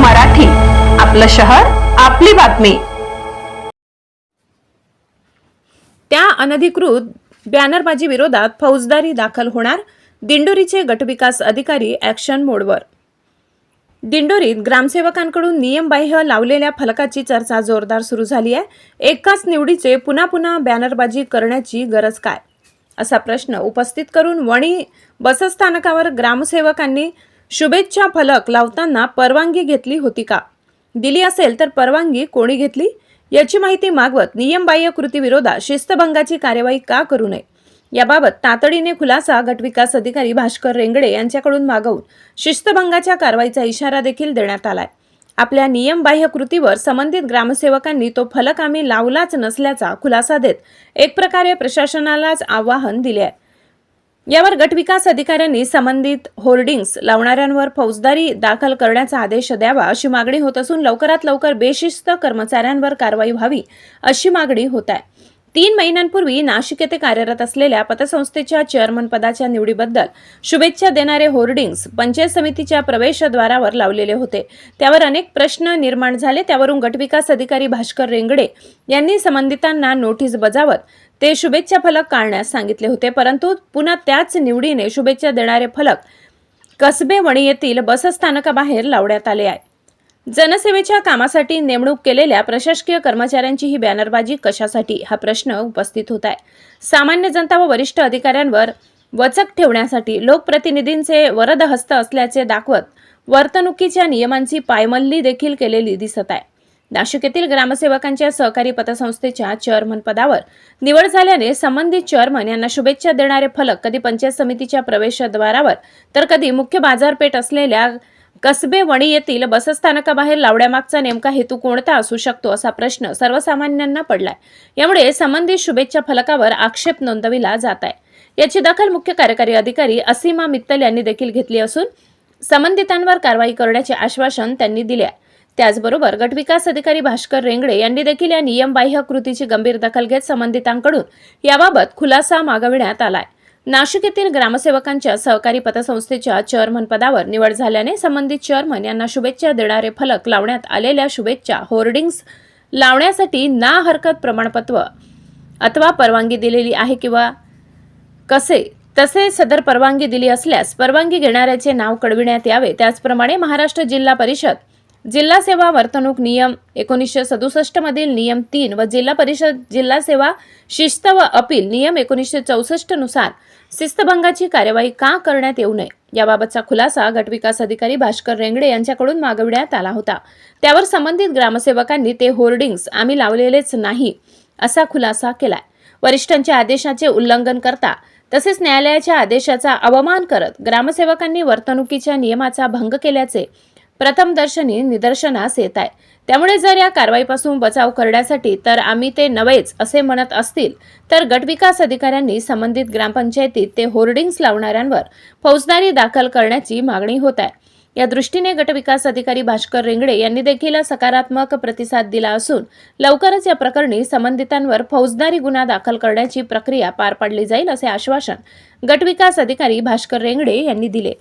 मराठी. आपलं शहर आपली बातमी. त्या अनधिकृत बॅनरबाजी विरोधात फौजदारी दाखल होणार दिंडोरीचे गटविकास अधिकारी ॲक्शन मोडवर. दिंडोरीत ग्रामसेवकांकडून नियमबाह्य लावलेल्या फलकाची चर्चा जोरदार सुरू झाली आहे. एकाच निवडीचे पुन्हा पुन्हा बॅनरबाजी करण्याची गरज काय? असा प्रश्न उपस्थित करून वणी बसस्थानकावर ग्रामसेवकांनी शुभेच्छा फलक लावताना परवानगी घेतली होती का? दिली असेल तर परवानगी कोणी घेतली? याची माहिती मागवत नियमबाह्य कृतीविरोधात शिस्तभंगाची कार्यवाही का करू नये? याबाबत तातडीने खुलासा गटविकास अधिकारी भास्कर रेंगडे यांच्याकडून मागवून शिस्तभंगाच्या कारवाईचा इशारा देखील देण्यात आलाय. आपल्या नियमबाह्य कृतीवर संबंधित ग्रामसेवकांनी तो फलक आम्ही लावलाच नसल्याचा खुलासा देत एक प्रकारे प्रशासनालाच आवाहन दिले आहे. यावर गटविकास अधिकाऱ्यांनी संबंधित होर्डिंग्स लावणाऱ्यांवर फौजदारी दाखल करण्याचा आदेश द्यावा अशी मागणी होत असून लवकरात लवकर बेशिस्त कर्मचाऱ्यांवर कारवाई व्हावी अशी मागणी होत आहे. तीन महिन्यांपूर्वी नाशिक येथे कार्यरत असलेल्या पतसंस्थेच्या चेअरमन पदाच्या निवडीबद्दल शुभेच्छा देणारे होर्डिंग्स पंचायत समितीच्या प्रवेशद्वारावर लावलेले होते. त्यावर अनेक प्रश्न निर्माण झाले. त्यावरून गटविकास अधिकारी भास्कर रेंगडे यांनी संबंधितांना नोटीस बजावत ते शुभेच्छा फलक काढण्यास सांगितले होते. परंतु पुन्हा त्याच निवडीने शुभेच्छा देणारे फलक कसबे वणी येथील बसस्थानकाबाहेर लावण्यात आले आहे. जनसेवेच्या कामासाठी नेमणूक केलेल्या प्रशासकीय कर्मचाऱ्यांची ही बॅनरबाजी कशासाठी? हा प्रश्न उपस्थित होत आहे. सामान्य जनता व वरिष्ठ अधिकाऱ्यांवर वचक ठेवण्यासाठी लोकप्रतिनिधींचे वरद हस्त असल्याचे दाखवत वर्तणुकीच्या नियमांची पायमल्ली देखील केलेली दिसत आहे. नाशिक येथील ग्रामसेवकांच्या सहकारी पतसंस्थेच्या चेअरमन पदावर निवड झाल्याने संबंधित चेअरमन यांना शुभेच्छा देणारे फलक कधी पंचायत समितीच्या प्रवेशद्वारावर तर कधी मुख्य बाजारपेठ असलेल्या कसबे वणी येथील बसस्थानकाबाहेर लावण्यामागचा नेमका हेतू कोणता असू शकतो असा प्रश्न सर्वसामान्यांना पडलाय. यामुळे संबंधित शुभेच्छा फलकावर आक्षेप नोंदविला जात आहे याची दखल मुख्य कार्यकारी अधिकारी असीमा मित्तल यांनी देखील घेतली असून संबंधितांवर कारवाई करण्याचे आश्वासन त्यांनी दिले त्याचबरोबर गटविकास अधिकारी भास्कर रेंगडे यांनी देखील या नियमबाह्य कृतीची गंभीर दखल घेत संबंधितांकडून याबाबत खुलासा मागविण्यात आलाय. नाशिक येथील ग्रामसेवकांच्या सहकारी पतसंस्थेच्या चेअरमन पदावर निवड झाल्याने संबंधित चेअरमन यांना शुभेच्छा देणारे फलक लावण्यात आलेल्या शुभेच्छा होर्डिंग्स लावण्यासाठी ना हरकत प्रमाणपत्र अथवा परवानगी दिलेली आहे किंवा कसे? तसे सदर परवानगी दिली असल्यास परवानगी घेणाऱ्याचे नाव कळविण्यात यावे. त्याचप्रमाणे महाराष्ट्र जिल्हा परिषद जिल्हा सेवा वर्तणूक नियम एकोणीसशे सदुसष्ट मधील नियम तीन व जिल्हा परिषद जिल्हा सेवा शिस्त व अपील नियम एकोणीसशे चौसष्टनुसार शिस्तभंगाची कार्यवाही का करण्यात येऊ नये? याबाबतचा खुलासा गटविकास अधिकारी भास्कर रेंगडे यांच्याकडून मागविण्यात आला होता. त्यावर संबंधित ग्रामसेवकांनी ते होर्डिंग्स आम्ही लावलेलेच नाही असा खुलासा केलाय. वरिष्ठांच्या आदेशाचे उल्लंघन करता तसेच न्यायालयाच्या आदेशाचा अवमान करत ग्रामसेवकांनी वर्तणुकीच्या नियमाचा भंग केल्याचे प्रथमदर्शनी निदर्शनास येत आहे त्यामुळे जर या कारवाईपासून बचाव करण्यासाठी तर आम्ही ते नव्हेच असे म्हणत असतील तर गटविकास अधिकाऱ्यांनी संबंधित ग्रामपंचायतीत ते होर्डिंग्स लावणाऱ्यांवर फौजदारी दाखल करण्याची मागणी होत आहे या दृष्टीने गटविकास अधिकारी भास्कर रेंगडे यांनी देखील सकारात्मक प्रतिसाद दिला असून लवकरच या प्रकरणी संबंधितांवर फौजदारी गुन्हा दाखल करण्याची प्रक्रिया पार पाडली जाईल असे आश्वासन गटविकास अधिकारी भास्कर रेंगडे यांनी दिले.